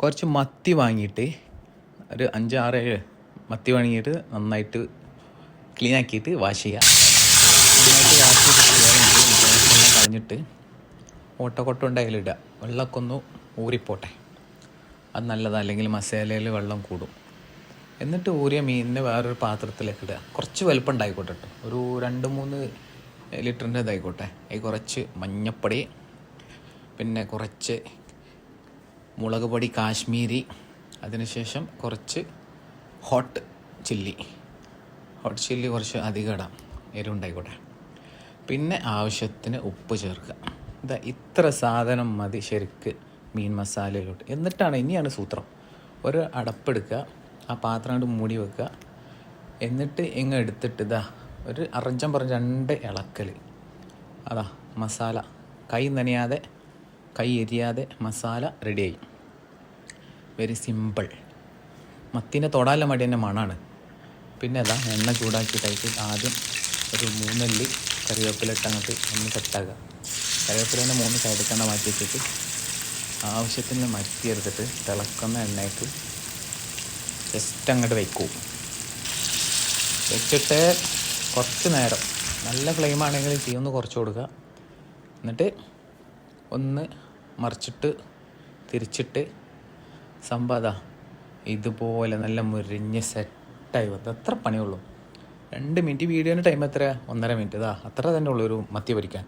കുറച്ച് മത്തി വാങ്ങിയിട്ട് ഒരു അഞ്ച് ആറ് ഏഴ് മത്തി വാങ്ങിയിട്ട് നന്നായിട്ട് ക്ലീൻ ആക്കിയിട്ട് വാഷ് ചെയ്യുക കളഞ്ഞിട്ട് ഓട്ടക്കൊട്ട ഇടുക വെള്ളമൊക്കെ ഒന്ന് ഊറിപ്പോട്ടെ. അത് നല്ലതാണ് അല്ലെങ്കിൽ മസാലയിൽ വെള്ളം കൂടും. എന്നിട്ട് ഊരിയ മീനിനെ വേറൊരു പാത്രത്തിലേക്ക് ഇടുക. കുറച്ച് വലുപ്പം ഉണ്ടായിക്കോട്ടെ കേട്ടോ ഒരു രണ്ട് മൂന്ന് ലിറ്ററിന്റെ ഇതായിക്കോട്ടെ. ഈ കുറച്ച് മഞ്ഞപ്പൊടി പിന്നെ കുറച്ച് മുളക് പൊടി കാശ്മീരി അതിനുശേഷം കുറച്ച് ഹോട്ട് ചില്ലി. ഹോട്ട് ചില്ലി കുറച്ച് അധികം ഇടാം. എരിവുണ്ടായിക്കോട്ടെ. പിന്നെ ആവശ്യത്തിന് ഉപ്പ് ചേർക്കുക. ഇതാ ഇത്ര സാധനം മതി ശരിക്ക് മീൻ മസാലയിലോട്ട്. എന്നിട്ടാണ് ഇനിയാണ് സൂത്രം. ഒരു അടപ്പെടുക്കുക ആ പാത്രം കൊണ്ട് മൂടി വെക്കുക. എന്നിട്ട് ഇങ്ങ് എടുത്തിട്ട് ഇതാ ഒരു അറഞ്ചം പറഞ്ഞ രണ്ട് ഇളക്കൽ അതാ മസാല. കൈ നനയാതെ കൈ എരിയാതെ മസാല റെഡിയായി വെരി സിമ്പിൾ മത്തിനെ തൊടാല മടി തന്നെ മണാണ്. പിന്നെ അതാ എണ്ണ ചൂടാക്കിയിട്ടായിട്ട് ആദ്യം ഒരു മൂന്നല്ലി കറിവേപ്പില ഇട്ടങ്ങോട്ട് ഒന്ന് സെറ്റാക്കുക കറിവേപ്പിലേനെ മൂന്ന് സൈഡിൽ മാറ്റി വെച്ചിട്ട് ആവശ്യത്തിന് മത്തി എടുത്തിട്ട് തിളക്കുന്ന എണ്ണയ്ക്ക് ജസ്റ്റ് അങ്ങോട്ട് വയ്ക്കും വെച്ചിട്ട് കുറച്ച് നേരം നല്ല ഫ്ലെയിം ആണെങ്കിൽ തീ ഒന്ന് കുറച്ച് കൊടുക്കുക. എന്നിട്ട് ഒന്ന് മറിച്ചിട്ട് തിരിച്ചിട്ട് സംഭവ ഇതുപോലെ നല്ല മുരിഞ്ഞ് സെറ്റായി വന്നത് അത്ര പണിയുള്ളൂ രണ്ട് മിനിറ്റ് വീഡിയോന്റെ ടൈം എത്ര ഒന്നര മിനിറ്റ് ഇതാ അത്ര തന്നെ ഉള്ളൂ ഒരു മത്തി പൊരിക്കാൻ.